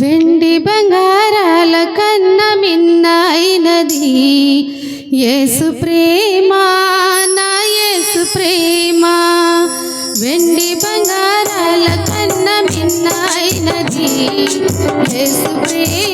వెండి బంగారాల కన్న మిన్నైనది యేసు ప్రేమ నా యేసు ప్రేమ. వెండి బంగారాల కన్న మిన్నైనది యేసు ప్రేమ.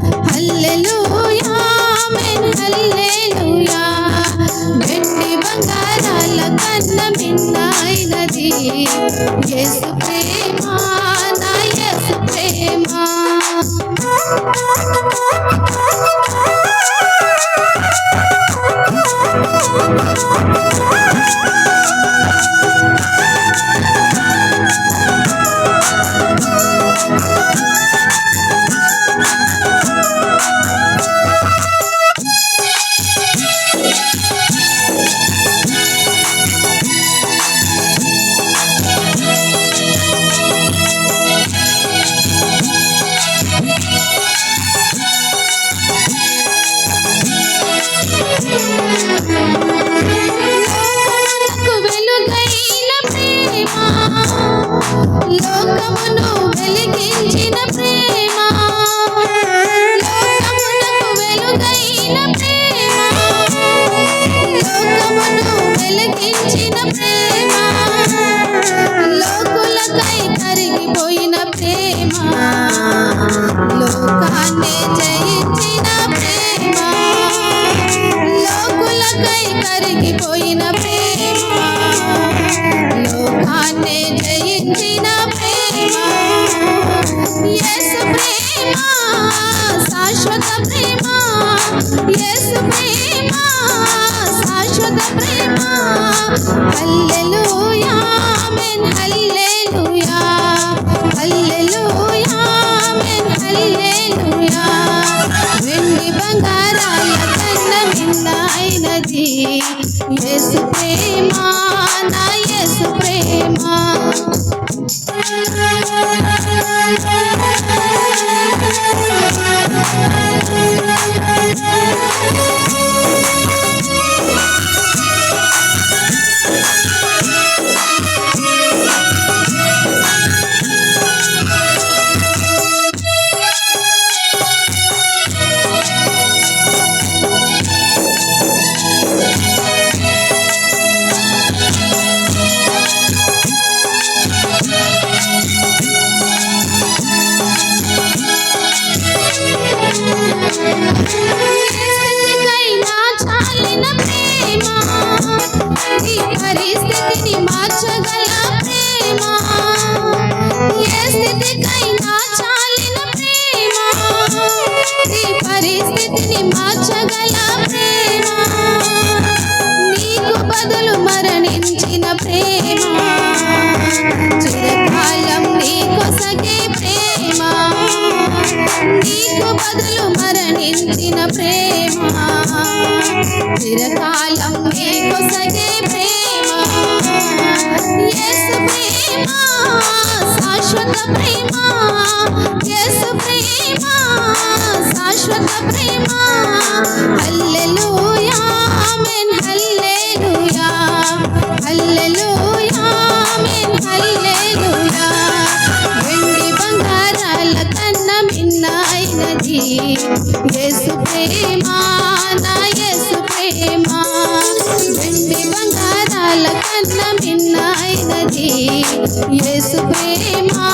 బంగారాల కన్న మిన్నైనది కరిగిపోయిన ప్రేమ. లోకాన్ని జయించిన ప్రేమ. యేసు ప్రేమ శాశ్వత ప్రేమ. యేసు ప్రేమ శాశ్వత ప్రేమ. మిన్నైనది యేసు ప్రేమ నా యేసు ప్రేమ. పరిస్థితిని మార్చగల ప్రేమ ఏ స్థితికైనా చాలిన ప్రేమ. ఈ పరిస్థితిని మార్చగల ప్రేమ. నీకు బదులు మరణించిన ప్రేమ. మరణించిన ప్రేమ. చిరకాలం నీకొసగే ప్రేమ. యేసు ప్రేమ శాశ్వత ప్రేమ. ఎస్ ప్రేమ శాశ్వత ప్రేమ. హల్లెలూయా ఆమేన్ హల్లెలూయా. ప్రేమ నా ప్రేమ. వెండి బంగారాల కన్న మిన్నైనది. యేసు ప్రేమ